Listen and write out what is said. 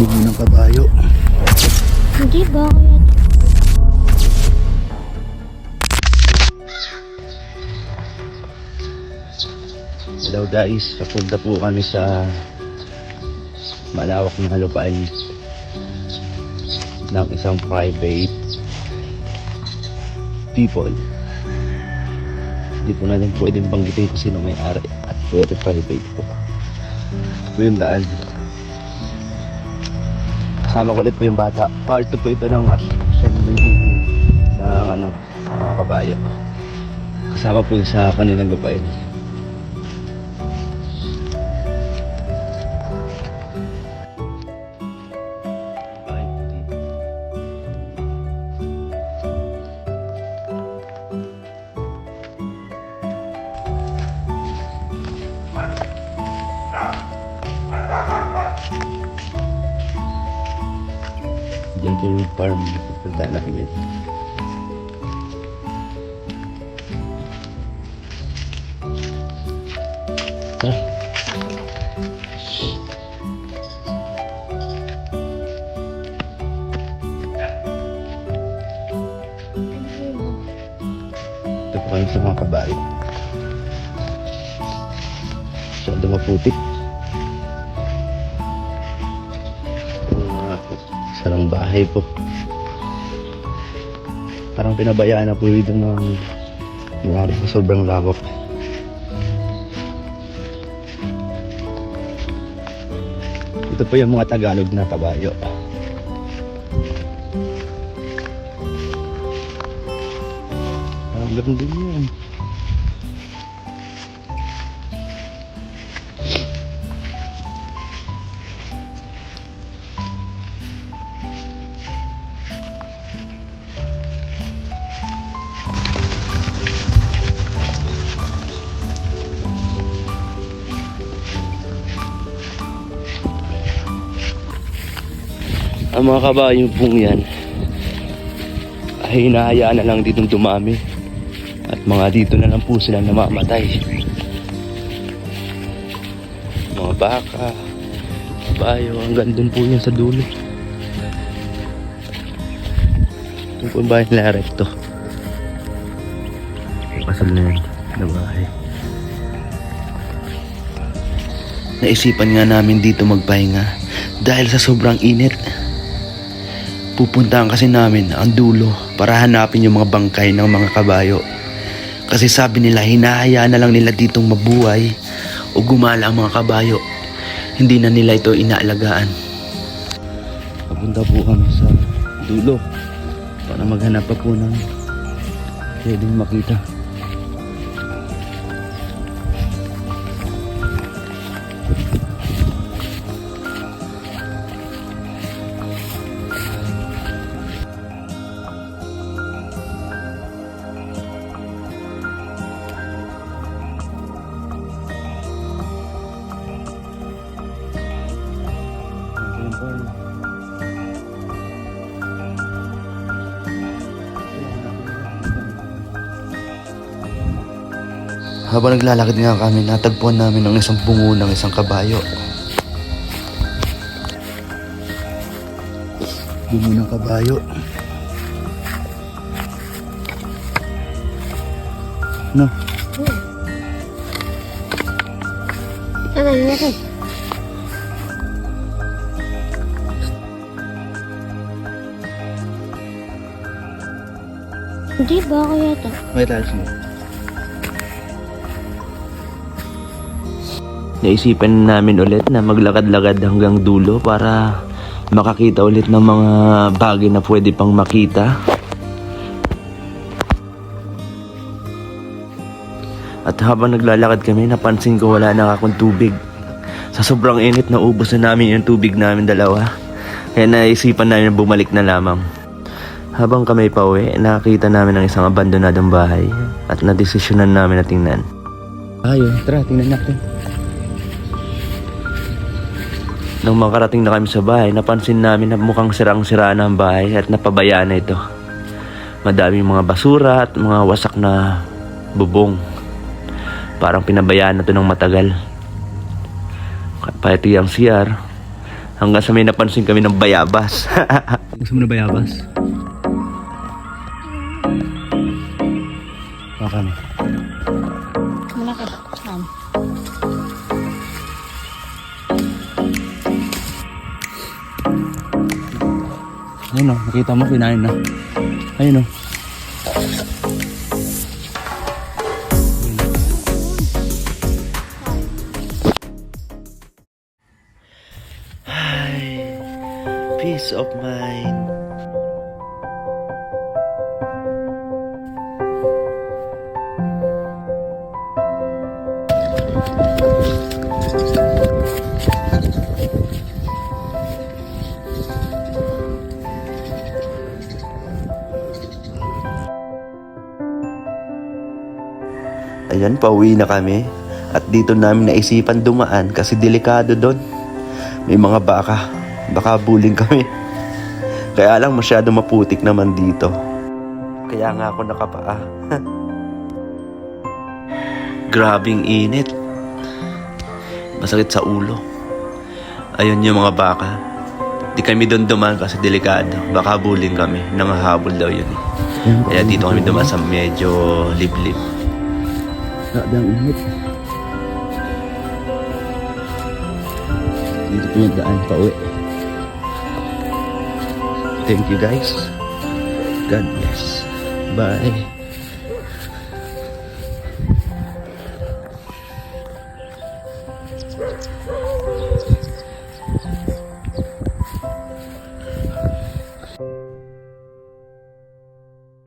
Bungo ng kabayo. Hindi ba? Hello guys, papunta po kami sa malawak na lupain ng isang private people. Hindi po natin pwedeng banggitin kung sino may ari at very private po. Ito po yung daan. Kasama ko ulit po yung bata. Part 2 po ito ng ng ano, mga kabayo. Kasama po sa kanilang lupain. Diyan po yung farm. Pupunta namin. Ah. Ito po kayo sa mga kabayo. Masyado maputik. Sarang bahay po. Parang pinabayaan na po dito ng mga sa sobrang lawak. Ito po yung mga Tagalog na kabayo. Parang ganun din yun. Ang mga kabayo pong yan ay hinahayaan na lang ditong dumami. At mga dito na lang po sila namamatay. Mga baka, kabayo, hanggang dun po yan sa dulo. Ito po ang bahay nila recto. Pasal na yun, na bahay. Naisipan nga namin dito magpahinga dahil sa sobrang init. Pupuntahan kasi namin ang dulo para hanapin yung mga bangkay ng mga kabayo. Kasi sabi nila hinahayaan na lang nila ditong mabuhay o gumala ang mga kabayo. Hindi na nila ito inaalagaan. Papunta po kami sa dulo para maghanap pa po ng pwedeng makita. Habang naglalakad nga kami, natagpuan namin ang isang bungo ng isang kabayo. Bungo ng kabayo. No, Ano yun? Hindi ba kaya to? may talas mo. Naisipan namin ulit na maglakad-lakad hanggang dulo para makakita ulit ng mga bagay na pwede pang makita. At habang naglalakad kami, napansin ko wala na akong tubig. Sa sobrang init, naubos na namin yung tubig namin dalawa. Kaya naisipan namin na bumalik na lamang. Habang kami pa uwi, nakakita namin ang isang abandonadong bahay at nadesisyonan namin na tingnan. Ayun, tara, tingnan natin. Nang makarating na kami sa bahay, napansin namin na mukhang sirang-sira na ang bahay at napabayaan na ito. Madaming mga basura at mga wasak na bubong. Parang pinabayaan na ito ng matagal. Pati ang CR Hanggang sa may napansin kami ng bayabas. Gusto mo na bayabas? Baka mo. Malaki. Saan? Ayun o, nakita mo, kinain na. Ayun o. Hi, peace of mind. Ayan, pauwi na kami. At dito namin naisipan dumaan kasi delikado doon. May mga baka. Baka buling kami. Kaya lang masyado maputik naman dito. Kaya nga ako nakapaa. Grabing init. Masakit sa ulo. Ayun yung mga baka. Di kami doon dumaan kasi delikado. Baka buling kami. Nangahabol daw yun. Kaya dito kami dumaan sa medyo liblib. Grabe ang init. Dito po yung daan pa uwi. Thank you guys. God bless. Bye.